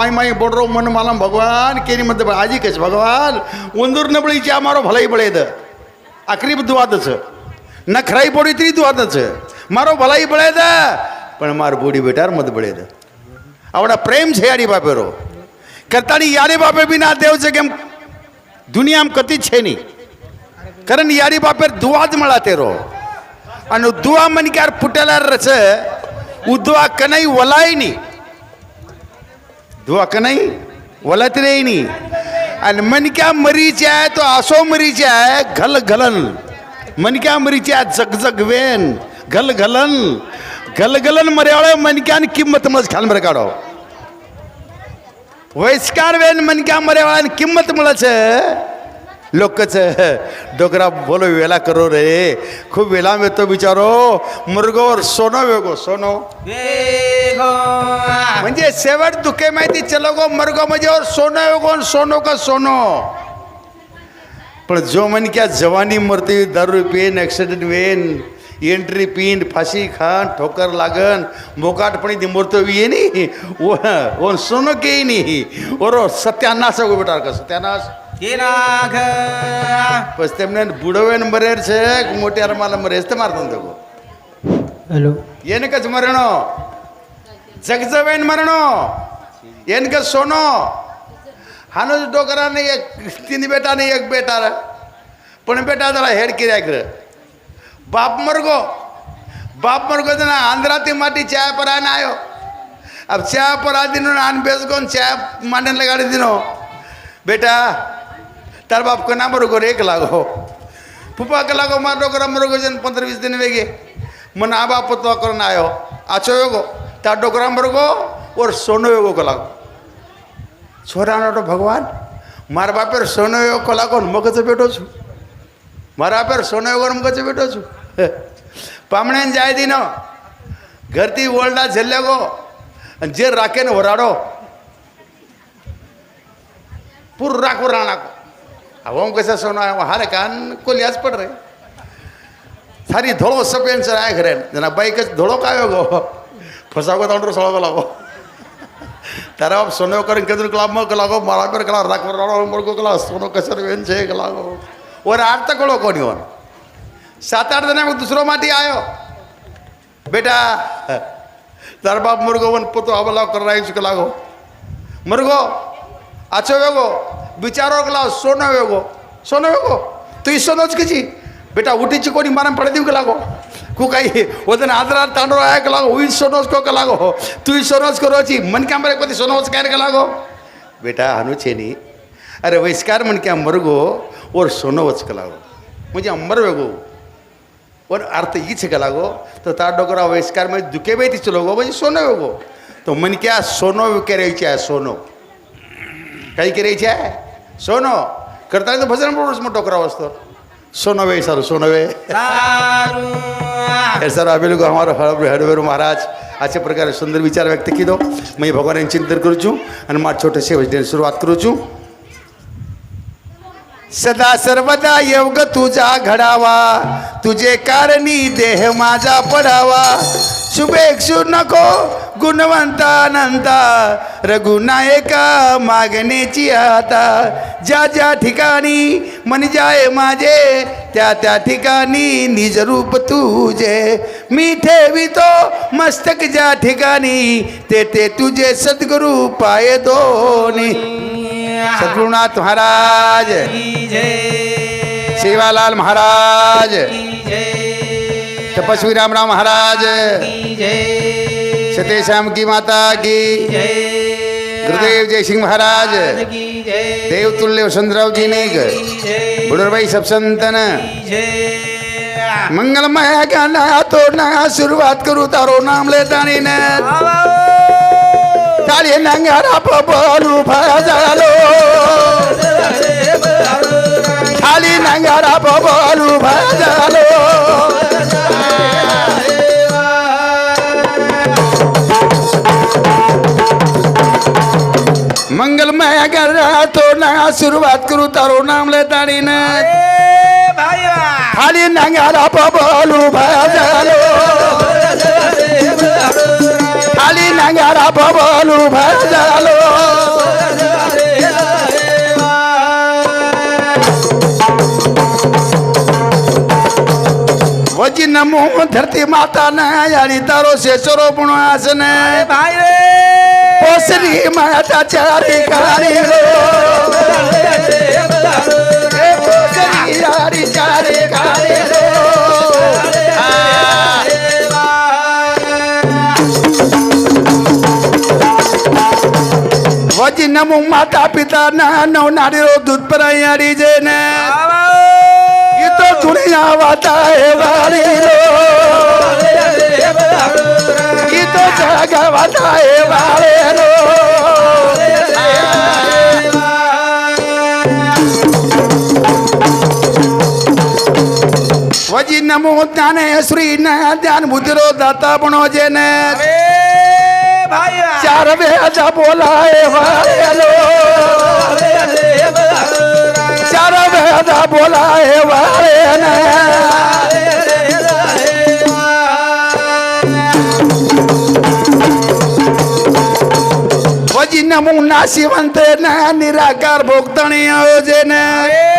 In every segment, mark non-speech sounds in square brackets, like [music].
ಪಾಯಿ ಮಾಯಿ ಬೊಡ್ರೋ ಮಣ್ಣು ಮಾಲಂ ಭಗವಾನ್ ಕೇರಿ ಮದ್ದ ಆಜಿ ಕಚ್ ಭಗವಾನ್ ಒಂದೂರ್ನ ಬಳಿ ಚಾ ಮಾರೋ ಭಲೈ ಬೆಳೆಯದ ಅಕ್ರಿ ದುವಾದ છે. ન ખરાઈ બોડી ત્રી દુવાદ છે. મારો ભલાઈ બળે દે, પણ મારું બોડી બેટાર મત બળે દે. આવડા પ્રેમ છે યારી બાપેરો. કરતાની યારી બાપે બી ના દેવ છે કેમ દુનિયામાં કતી છે નહીં. કારણ યારી બાપેર દુવા જ મળા તેરો. અને દુવા મન ક્યારે ફૂટેલા છે? ઉદવા કનઈ વલાય નહીં. धुवाक नाही? वलत नाही। आणि मनक्या मरीची आहे तो असो मरीच आहे घल घलन मनक्या मरीचे आहे जगजग वेन घल घलन घल घलन मर्याळ मनक्यान किंमत मज खान बरं काढो। वयस्कार वेन मनक्या मर्याळ किंमत मिळच लोकच डोकरा बोलो वेला करो रे। खूप वेला येतो बिचारो। मुरगोवर सोनो वेगो सोनो। म्हणजे शेवट दुखे माहिती चलगो मरगो म्हणजे और सोनो योगो सोनो का सोनो. पण जो म्हण क्या जवानी मरती दारू पेन ॲक्सिडेंट वेन एंट्री पिन फाशी खान ठोकर लागन मोकाटपणी ती मरतो येनी. ओन सोनो के नी ओरो सत्यानाश हो बेटा का सत्यानाश बुडवेन मरेर छे मोठ्यार मला मरेस ते मारतो हॅलो. येणे कच मरणो. ಜಗಜವೇನ್ ಮರಣೋ ಏನ್ಕ ಸೋನೋ ಹನಜ್ एक तीन बेटा ಬೇಟಾನೆ एक बेटा पण बेटा जरा हेड किऱ्याक बाप मरगो बाप मरगो जना आंध्रा ती माटी चाय पर आने आयो। अब चाय पर आ दिनो आन बेच कोन चाय मांडन लगा दिनो। बेटा तार बाप को ना मरगो रेक लागो। फुपा के लागो मार डोकरा मरगो जन पंद्रह बीस दिन वेगे। मन आ बाप तो करन आयो। आचो योगो। ટાટો ગ્રામર ગો ઓર સોનો યોગો કલાકો છોરાનો તો ભગવાન મારા બાપે સોનો યોગ કલાકો મગજ બેઠો છું મારા બાપે સોનો યોગો મગજ બેઠો છું પામણે જાય દીનો ઘરથી ઓરડા છેલ્લે ગો જે રાખે ને વરાડો પૂર રાખો રાણાકો હવે હું કશે સોનો હારે કાન કોલિયાસ પડ રહે સારી ધોળો સફેદ સર આ ઘરે ધોળો કાયો ગો ಫಸಾಗೋ ತಗೊಂಡ್ರು ಸೊಳಗಲ್ಲವು తెర సొన్న ఒకరు ఇంకెదురు క్లమ్మకలాగో మరొకరికలా రకరకలా సొనొకసారి ఏం చేయగలాగో ওর আর তো কোনো কোনি ওর সাত আট দিনে আমি দুসরো মাটি আয়ো বেটা তার বাপ মুরগো মন পুতো আবলা করাই চুকে লাগো মুরগো আছো বেগো বিচারো গলা সোনো বেগো সোনো বেগো তুই সোনো কিছু বেটা উঠিছি কোনি মারাম পড়ে দিবকে লাগো किची వదిన ఆదరాలు తండ్రి ఆయకలాగో ఊయి సొనోసుకోకలాగో लागो कू काही वजन आदरार तांडो लागो हुई सोनोच को का लागो तू सोनोच कोती सोनोच काय का लागो? बेटा हानू छेनी अरे वैस्कार मन क्या मरगो और सोनोच का लागो? म्हणजे अंबर वेगो और अर्थ हीच का तो तार डोकरा वैस्कारमध्ये दुखे बाई तिचं म्हणजे सोनो वेगो तो मन क्या सोनो करायची आहे सोनो काही करायची आहे सोनो करता तो भजन बोलूच मग डोकरा असतो सोनवे सर सोनवे. सर. अभिल हमारो महाराज. अशा प्रकारे सुंदर विचार व्यक्त केलो मी भगवान चिंतन करू छू और मार छोटे सुरुवात भजन करू छू. सदा सर्वदा योग तुझा घडावा. तुझे कारणी देह माझा पडावा शुभेक्षू नको गुणवंतानंता रघुनायका मागण्याची आता. ज्या ज्या ठिकाणी मन जाय माझे, त्या त्या ठिकाणी निज रूप तुझे. मी ठेवितो मस्तक ज्या ठिकाणी, ते ते तुझे सद्गुरु पाय दोन्ही. सद्गुरुनाथ महाराज. सेवालाल महाराज. तपस्वी रामराव महाराज. की जय सतेश्याम की माता की। जय। गुरुदेव जय सिंह महाराज। की जय। देवतुल्य वसंतराव जी ने की जय। बुडरबाई सबसंतन की जय। मंगलमय गाना तो ना सुरुवात करू तारो नाम लेतानी न। ताळी नंगारा बोलू झालो खाली नंगारा बोलू झालो મંગલમય કરા તો ના શરૂઆત કરું, તારું નામ લેતાડીને. ખાલી નંગારા પબલું ભજલો ખાલી નંગારા પબલું ભજલો વજીન મોહ ધરતી માતા ના યારી તારો શેષરો પણ આસને ભાઈ રે પોસરી માતા ચારી કારી રો એ પોસરી યારી ચારી કારી રો વજી નમો માતા પિતા ના નવ નારીરો દૂધ પર યારી જે ને એ તો દુનિયા વાતા હે વારી રો એ તો જાગા વાતા હે વારે નમો જ્ઞાને શ્રી ના ધ્યાન બુદ્ધિરો દાતા બનો જેને ભાઈ ચાર વેદ બોલાય વારેલો ચાર વેદ બોલાય વારે વજી નમો નાસીવંતે ના નિરાકાર ભોગતણી આયોજે ને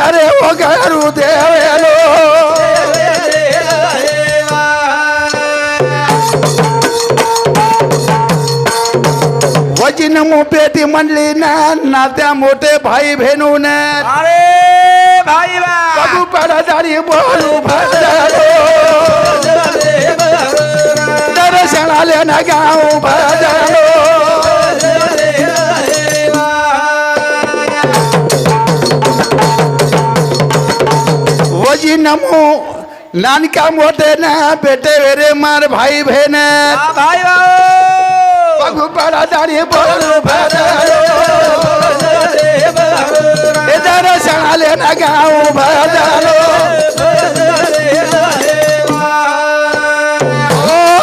घरू देवेलो वजिन मुपेटी म्हणली ना नात्या मोठे भाई भेनून. अरे भाई बाबू पडदारी बोलू भजलो दर्शनाले ना गाऊ भजलो হরি नमो। নানকা মোটে না বেটে বেরে মার ভাই ভেনে ভাই বাবু পাড়া দাঁড়িয়ে বড় এদার সালে না গাও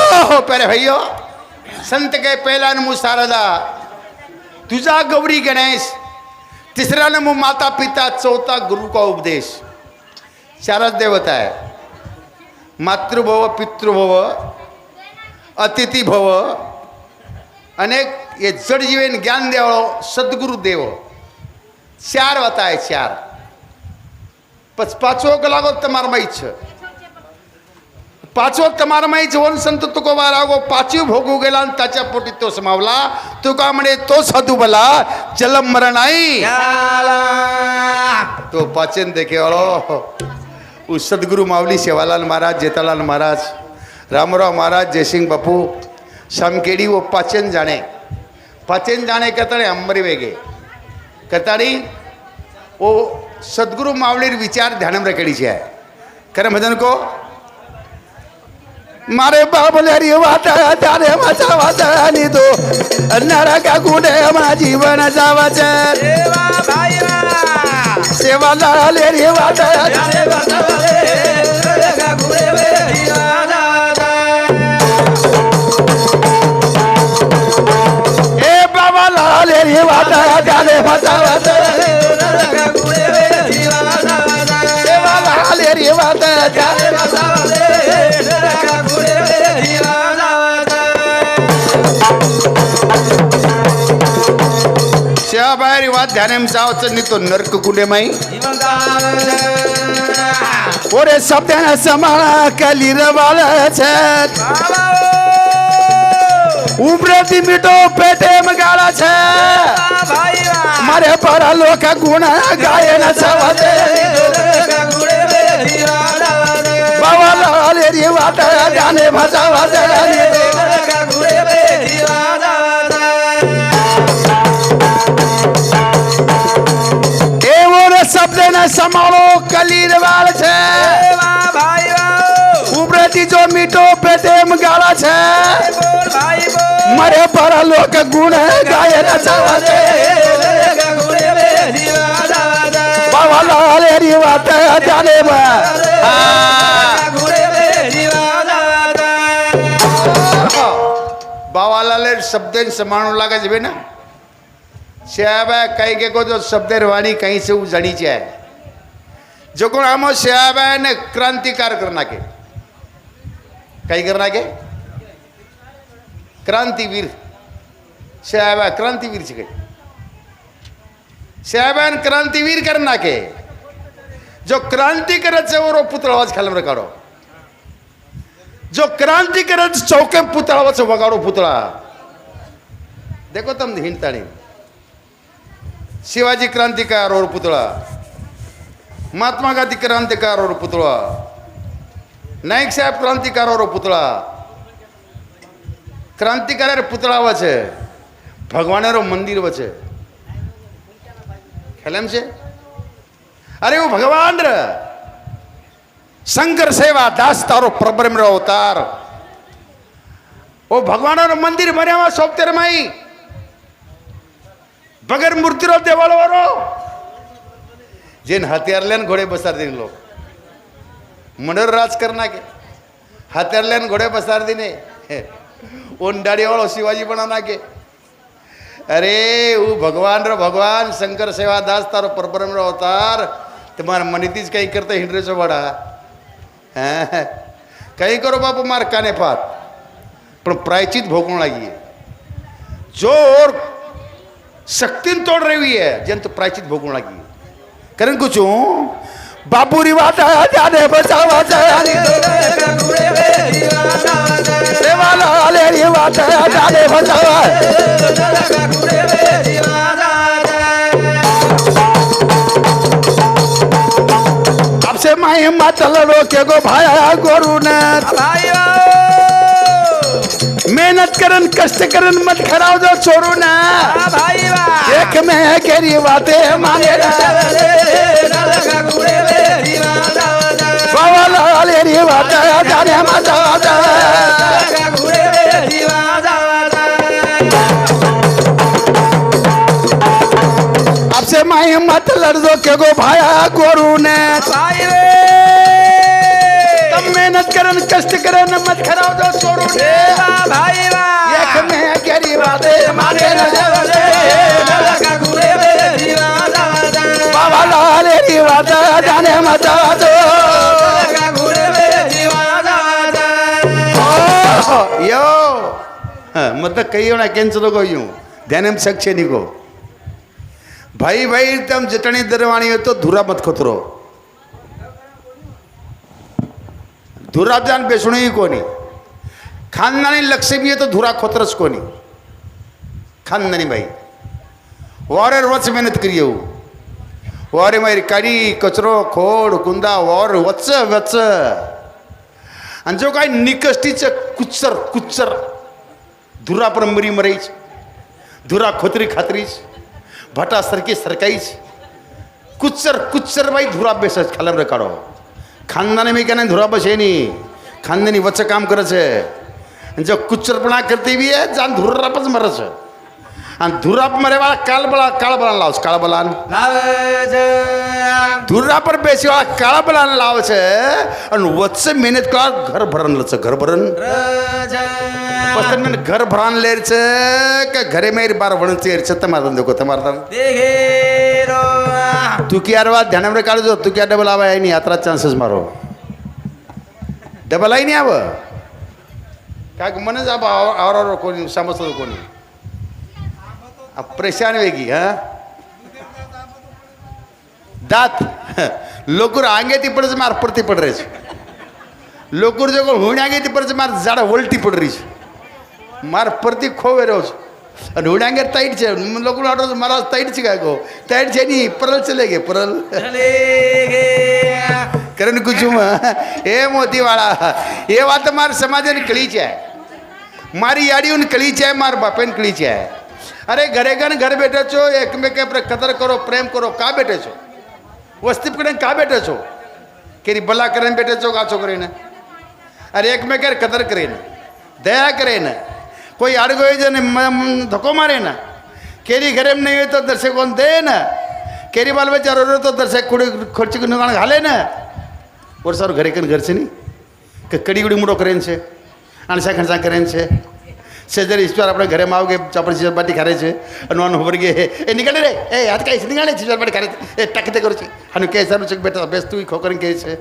गाओ हो पर भैयो संत के पहला नमो शारदा। तुझा गौरी गणेश तीसरा नमू माता पिता चौथा गुरु का उपदेश। चारच देवता आहे. मातृभव पितृभव अतिथीभव अनेक हे जडजीवेन ज्ञान देव सद्गुरु देव. चार होता आहे चार. पच लागो को लागो तमार माइच पाचवं तमार माहीच वन संत तुकोबा रागो पाचवी भोगू गेला आणि त्याच्या पोटी तो समावला. तुका म्हणे तो साधू बला जलम मरण आई तो पाचन देखे सद्गुरू माऊली सेवालाल महाराज जेतालाल महाराज रामराव महाराज जयसिंग बापू सामकेडी व पाचन जाणे. पाचन जाणे कताळे अंबरी वेगे. कताळी ओ सद्गुरू मावळीर विचार ध्यानम रखेडीचे आहे. खरं भजन को? मारे बाबलरी वाटा तारे माझा वाचा आणि तो अन्नारा का गुणे माझी जीवन वाचा सेवा झाले रे वाटा हे बाबा लाले रे वाटा झाले वाटा वाटा దేవా ధ్యానం సావచ్చు నీతో నరుకుకుండేమై ఒరే శబ్దాన సమాన కలిరవాల ઉમરેથી મીઠો પેટે મગાડા છે મારે પરા લોકા ગુણા ગાયન સવાતે બાવા લાલ રે વાટા જાને મજા વાજે समारोह कली रवाल छे। वाह भाई वाह उम्र ती जो मिटो पेटे मगाला छे। भाई बो मरे पर लोक गुण है गाय नचा वाले रे गुरे रे दीवाना वाला वाला रे रिवा ते जाने बा। हा शब्द कहीं के को तो शब्द वाणी कहीं से वो जड़ी जाए। જોકોણામાં સાહેબાને ક્રાંતિકાર કરી નાખે કઈ કરી નાખે ક્રાંતિવીર સાહેબા ક્રાંતિવીર છે કઈ સાહેબાને ક્રાંતિવીર કરી નાખે જો ક્રાંતિ કરે છે ઓરો પુતળો જ ખાલી કાઢો જો ક્રાંતિ કરે છે ચોકે પુતળા છે વગાડો પુતળા દેખો તમને હિંતાણી શિવાજી ક્રાંતિકાર ઓર પુતળા ಮಹಾತ್ಮ ಗಾಂಧಿ ಕ್ರಾಂತಿಕಾರರ ಪುತ್ಳ નાયક સાહેબ ક્રાંતિકારો પુતળા ક્રાંતિકારી પુતળા વચ્ચે ભગવાનેરો મંદિર વચ્ચે ખ્યાલ છે અરે એવું ભગવાન રે શંકર સેવા દાસ તારો પ્રબ્રમ રો અવતાર ઓ ભગવાનનો મંદિર ભર્યા સોપતેર માઈ ભગર મૂર્તિરો દેવાળો વાળો जेन हत्यारल्यान घोडे बसार दिन लोक. म्हणून राज करना के हत्यारल्यान घोडे बसार दिने ओन डाडी ओळ शिवाजी पण आणा अरे ऊ भगवान र भगवान शंकर सेवा दास तार परब्रम अवतार. तुम्हाला मनितीच काही करतो हिंड्रे चोबाडा हा काही करो बाप मार काने फार पण प्रायचित भोगू लागी जोर. शक्तीन तोड रेवी आहे. जेन तू प्रायचित भोगू लागी करण कुछ बाबूरी वात जाने बचावा जाने देवाला लेरी जाने बचावा। आपसे माई माता लड़ो के गो भाया गोरु ने। मेहनत करन कष्ट करन मत खराब जो छोरू ना। एक में केरी बातें माने बाबा जाने मजा आपसे माई मत लड़ दो के गो भाया गोरू ने। तब मेहनत करन कष्ट करन मत खराब जो छोरू ने। एक में केरी बातें माने बाबा बात जाने मजा मतलब कई होना कैंसिल को यूं ध्यान में सक्षे नहीं को भाई भाई तम जटणी दरवाणी हो तो धुरा मत खतरो। धुरा जान बेसणी कोणी खानदानी लक्ष्मी है तो धुरा खोतरस कोणी खानदानी बाई वारे रोज मेहनत करी येऊ मारी काडी कचरो खोड कुंदा वार वच वच आणि जो काय निकष्टीचं कुच्चर कुच्चर धुरा परंबरी मरायच धुरा खोतरी खात्रीच भटा सरकी सरकाईच। कुच्चर कुच्चर बाई धुरा बेसायच खाल्या बरं काढो। खानदाने मी काय धुरा बसे नाही खानदानी वच काम करायचं जो कुच्चरपणा करते बी आहे जान धुरापच मरायचं आणि धुराप मरेवाळा कालबळा काळबळान लावस काळबलान धुरापर बेसीवाळा काळबलान लावच आणि वच मेहनत काळ घर भरणलच घर भरण। पस्तन घर भरान लेर छ के घरे मेर बार वण चेर छ तमार देखो तमार दम देखेरो तू की अरवा ध्यान में काढ जो तू क्या डबल आवा आहे नी यात्रा चान्सेस मारो. डबल आई नी आव का मन जा और और कोणी समजतो कोणी? परेशान वेगी हा? दात. लोकूर आंगे तिपडच मार परती पडरेच लोकूर जगळ होऊन आगे तिपडच मार पड़ वलटी पडरीच. મારે પરથી ખોવે રહ્યો છે. અને આંગે ટાઈટ છે. લોકો આટો મારા ટાઈટ છે કાકો ટાઈટ છે નહીં પરલ ચલે ગે પરલ. કરણ કુચુમાં એ મોતીવાળા એ વાત મારા સમાજની કળી છે. મારી યાડીઓને કળી છે મારા બાપેની કળી છે. અરે ઘરે ઘર ઘર બેઠો છો એકમેકે કદર કરો પ્રેમ કરો કા બેઠે છો? વસ્તી પકડીને કા બેઠે છો? કેરી ભલા કરીને બેઠે છો કાચો કરીને? અરે એકમેકે કદર કરીને દયા કરીને કોઈ આડગો હોય છે ને ધક્કો મારે ને? કેરી ઘરે નહીં હોય તો દર્શકોને દે ને. કેરી બાલ બેચારો રહ્યો તો દર્શક ખોડી ખોરચી નુકાણ હાલે ને. વરસાદ ઘરે કને ઘર છે નહીં? કે કડી ઉડી મોટો કરે છે? આણસા ખણસા કરે છે? સેજર ઈશ્વર આપણે ઘરેમાં આવે કે આપણે ચીજરબાટી ખારે છે? અને આનું ખબર કે, એ નીકળે રે. એ હાથ કાંઈ છે, નીકળે ચીજરબાટી ખારે છે. એ ટકતે કરો છે. અને કે સારું છે કે બેટા, બેસ, તું ખો કરીને કહે છે.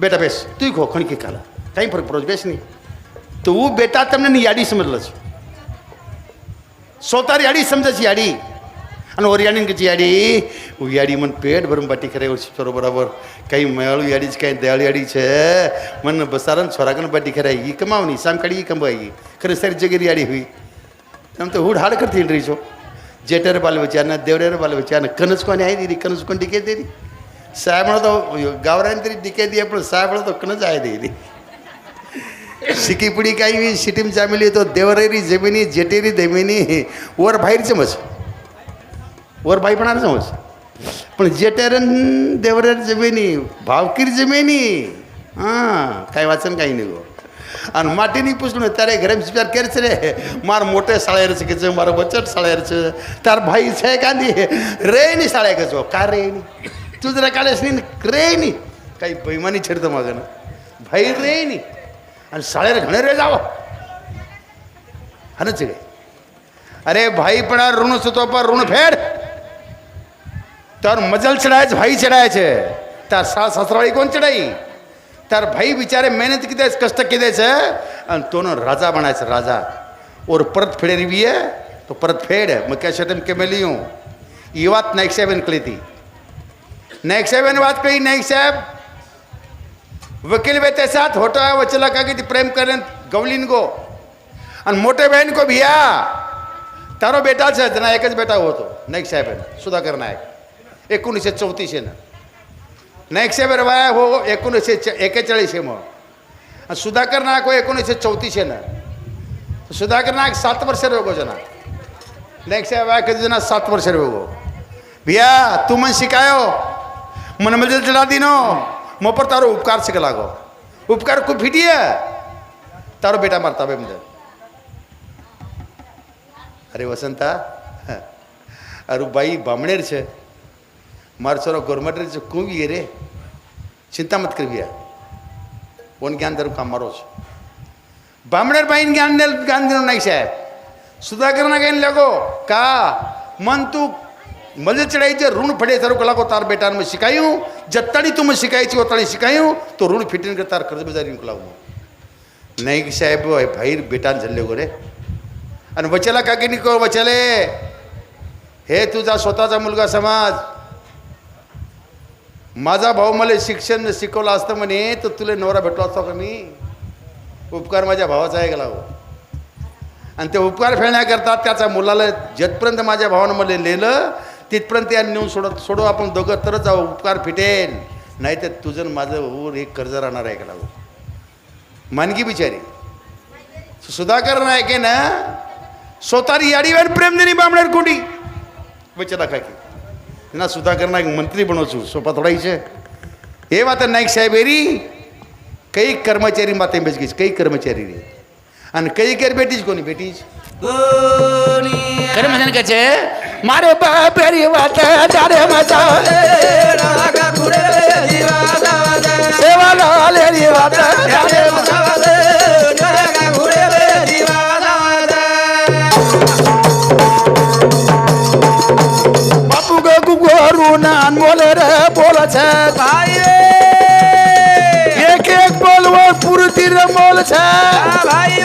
બેટા, બેસ, તું ખો ખણકી કાલા. કાંઈ ફરક પડો બેસ નહીં. તો હું બેટા તમને ની યાડી સમજલો છું સોતારી યાડી સમજે છે યાડી અને ઓર યાડી કે યાડી હું યાડી મને પેટ ભરમ બાટી કરે એવું છે બરાબર કઈ મેળું યાડી છે કઈ દયાળ યાડી છે મને બસારન છોરાકન બાટી ખરાઈ એ કમાવની સામ કાઢી એ કમાઈ ખરે સારી જગ્યાએ યાડી હુઈ આમ તો હુડ હાડ કરતી રહી છો જેટર બાલ વચ્ચે દેવડેર બાલ વચ્ચે અને કનસ કોને આવી દીધી કનસ કોને ટીકે દીધી સાહેબણો તો ગાવરાની તરી ટીકે દે પણ સાહેબણો તો કનસ આવી દીધી शिकीपिडी काही शिटीम चामिली तो देवरेरी जमिनी जेटेरी देमिनी वर बाहेरचे मज वर बाई पण समज पण जेटेरन देवरेर जमिनी भावकीर जमिनी हां काय वाचन काही नाही गो. आणि माटीनी पुसणं त्यारे घरे विचार केरच रे. मार मोठे साळ्यारचं किचं मार बचत साळ्यारचं तार भाई छे कांदी रेनी साळ्या कचो का रेनी तुझं काढायच नाही रे नी काही बैमानी छेडतं ना. भाई रेनी आणि साळेर घणरे जावं? हनच गे अरे भाई पण ऋण सुतोपा ऋण फेड. तर मजल चढायच भाई चढायचे तर सा सासरावाळी कोण चढाई तर भाई बिचारे मेहनत कितीच कष्ट कितीचं आणि तो न राजा बनायचा राजा. और परत फेडे भी आहे तो परत फेड. मग क्या के मेली येऊ? ही बात नाईक साहेबांनी कळी ती. नाईक साहेबांनी वाद कळी नाईक साहेब. वकील भी साथ होटो है वो का कि प्रेम करें गवलीन को। अन मोटे बहन को भैया तारो बेटा से जना एकच बेटा होतो नाईक साहेब सुधाकर नायक। एकोणीसशे चौतीस ना। नाईक साहेब रवाया हो एकोणीसशे एकेचाळीस आहे मग सुधाकर नायक हो एकोणीसशे चौतीस ना। सुधाकर नायक सात वर्ष रोगो जना। नाईक साहेब वाया कधी जना सात वर्ष रोगो भिया तू मन शिकायो मन म्हणजे दिनो। મો પર તારો ઉપકાર છે કે લાગો? ઉપકાર કોઈ ફીટીએ? તારો બેટા મારતા એમ દે અરે વસંતા અરે ભાઈ ભામણેર છે. મારો છોરો ગોરમેટર છે કૂંગી રે? ચિંતા મત કરવી ઓન જ્ઞાન તારું કામ મારો છે. ભામણેર ભાઈ જ્ઞાન જ્ઞાન દેવું નાખી સાહેબ. સુધાકરના કહીને લગો. કા? મન તું मज़े चढ़ाई ऋण फटे सरो कलाको तार बेटा में सिखायूं जताणी तुम सिखाई चो उताणी सिखायूं तो ऋण फिटिन कर तार कर्ज बेजारी कलाऊं नाही साहेब भाई बेटा झल्ले गोरे आणि वचला कि निको वचले? हे तुझा स्वतःचा मुलगा समाज. माझा भाऊ मला शिक्षण शिकवलं असतं म्हणे तर तुला नवरा भेटला असतो का मी? उपकार माझ्या भावाचा आहे गेला हो आणि ते उपकार फेडण्याकरता त्याचा मुलाला जतपर्यंत माझ्या भावानं मला लिहिलं तिथपर्यंत या नेऊन सोडत सोडो आपण दोघं तरच जाऊ उपकार फिटेल नाही तर तुझं माझं ऊर हे कर्ज राहणार आहे का लागू? मानगी बिचारी. सुधाकर नायक आहे ना? स्वतःनी याडीवर प्रेम देणी बांबणार कोणी? बचला काकी ना सुधाकर नायक मंत्री बनवचू सोपा थोडाईचे हे माता नाईक साहेब एरी काही कर्मचारी माते बेचगीच काही कर्मचारी रे. आणि काही कर भेटीच कोणी? भेटीच કેર બેટી જ કોની બેટી જ કર્મચારી કે છે મારે બાપ એરી વાત તારે મચા સેવા લાલ એરી વાત તારે બાપુ ગો ગુગોરું ના અનમોલે રે બોલે છે એક એક બોલવો પૂરતી રમોલ છે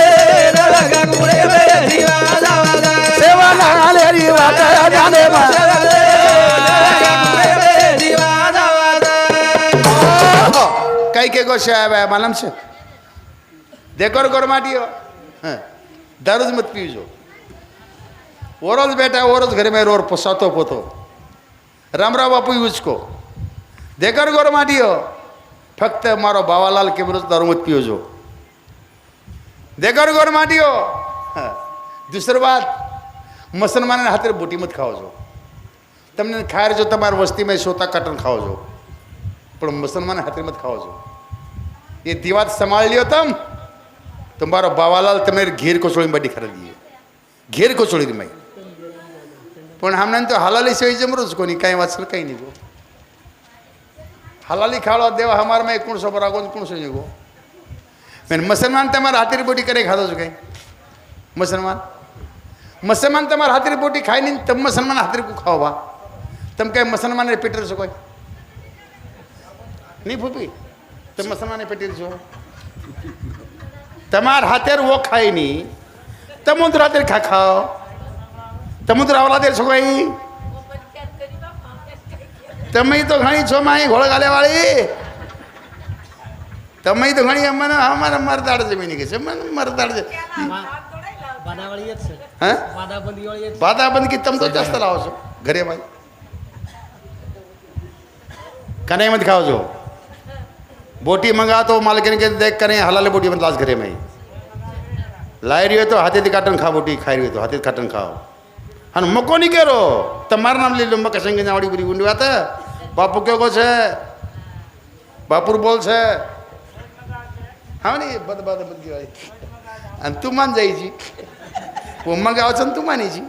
देखो शायब है मालूम से देखो गोरमाटियो हाँ દરરોજ મત પીજો ઓરોજ બેટા ઓરોજ ઘરે મેં રોર પોસાતો પોતો. રામરા બાપુ ઉચકો દેકર ગોર માટીઓ, ફક્ત મારો બાવાલાલ કેમરોજ દારૂ મત પીવજો. દેકર ગોર માટીઓ દૂસર વાત, મુસલમાનના હાથે બોટી મત ખાવજો. તમને ખાર જો તમારી વસ્તીમાં સોતા કટન ખાવજો. પણ મુસલમાન હાથે મત ખાવજો. એ દિવાત સંભાળી લ્યો તમ તમારો બાવાલાલ તમે ઘેર કોસોળી બડી ખરીદીએ ઘેર કોસોળી મેં પણ હમણાં તો હલાલી સેવી જમરો જ કોની કાંઈ વાત કંઈ નહીં ગો હલાલી ખાડો દેવા હમારમાં એક કુણસો પર આગો કુણસો નહીં ગો મેં મુસલમાન તમારા હાથેરી બોટી કરે ખાધો છો કંઈ મુસલમાન મુસલમાન તમારા હાથેરી બોટી ખાઈ નહીં તમે મુસલમાન હાથેરી કુ ખાઓ બા તમે કઈ મુસલમાને પેટર છો કોઈ નહીં ભૂપી તમે સમાને પેટી છો? તમાર હાથેર ઓ ખાયની. તમુદ્ર હાથેર ખા ખાઓ. તમુદ્ર આવલાદેર છો કઈ? તમે તો ઘણી છો માં ઘોળ ગાલે વાળી તમે તો ઘણી અમને અમારે મરદાડ જમીન કે છે. મને મરદાડ છે. વાદાબંધી તમે તો જાસ્ત લાવો છો. ઘરે ભાઈ. કને મત ખાવ છો? बोटी मंगा तो मालकिन के देख करें हलाल बोटी मतलब घरे में लाए रही हो तो हाथे काटन खा बोटी खाई रही हो तो हाथे काटन खाओ। हन मको नहीं कह रो तमार नाम ले लो मक संगे नावड़ी बुरी गुंडी बात है बापू क्यों कुछ है बापुर बोल से हाँ नहीं बद बद बद भाई अन तू मान जाई जी। वो मंगाओ चंद तू मानी जी।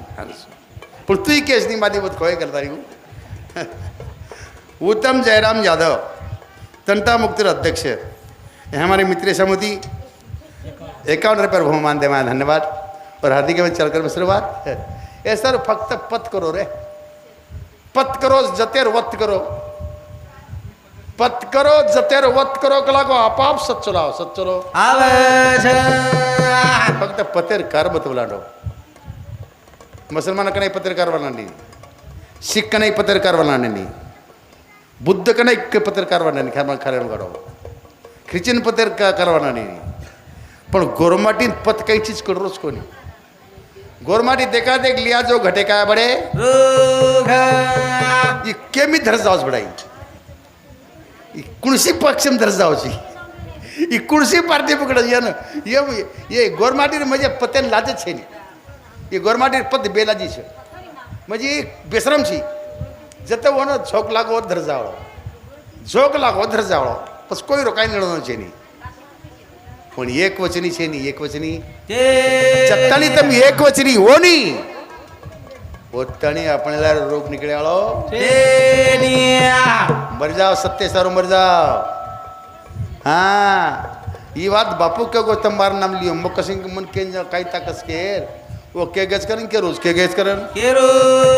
पर तू केस नहीं मानी बहुत कोई करता रही हूँ। [laughs] उत्तम जयराम यादव। तंटामुक्तिर अध्यक्ष। यहाँ हमारे मित्र समिति एकावन रुपये बहुमान दे माया धन्यवाद। और हार्दिक में चलकर शुरुआत ये सर फक्त पत करो रे। पत करो जतेर वत करो। पत करो जतेर वत करो कला को आपाप सत चलाओ सत चलो। फक्त पतेर कर्म तुलाडो मुसलमान कने पत्रकार वाला नहीं। सिख कने पत्रकार वाला नहीं। बुद्ध कने पतेर कारवाना नहीं खामा खारे गाडो ख्रिश्चन पतेर का करवाना नहीं पण गोरमाटी पत काही चीज करोच कोणी गोरमाटी देखा देख लिया जो घटे काय बडे રૂખ ये केमी धर जावच बडाई ये कुणसी पक्षम धर जावची ये कुणसी पार्टी पकड ये न ये ये गोरमाटी म्हणजे पत्यान लाजच છે ની એ ગોરમાટી પદ બેલાજી છે म्हणजे બેસરમ છે જતો ઓનો છોક લાગો ધરજાવળો જોક લાગો ધરજાવળો પછી કોઈ રોકાઈ લેવાનો છે નહીં પણ એક વચની છે નહીં એક વચની તે ચત્તાની તમે એક વચની હો ની પોતાની આપણે રોગ નીકળ્યાળો તેનિયા મર જાઓ સત્ય સારું મર જાઓ હા એ વાત બાપુ કે ગો તમારું નામ લ્યો મકસિંગ મન કે કાઈ તાકસ કે ઓ કે ગેસ કરન કે રોજ કે ગેસ કરન કેરું